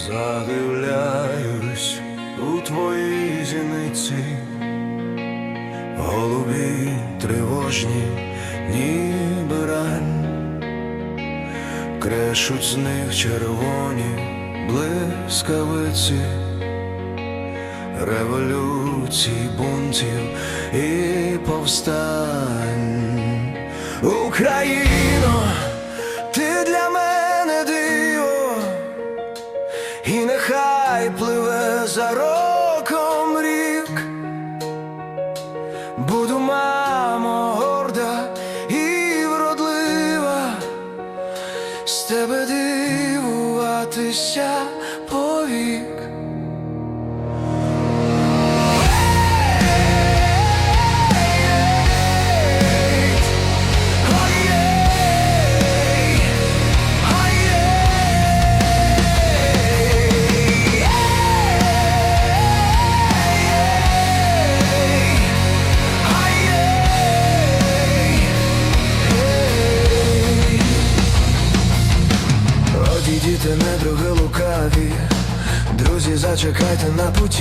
Задивляюсь у твоїй зіниці, голубі тривожні, ніби рань, крешуть з них червоні блискавиці, революцій, бунтів і повстань. Україно, І нехай пливе за роком рік, буду мамо горда і вродлива, з тебе дивуватися повік. Одійдіте, недруги лукаві, друзі, зачекайте на путі.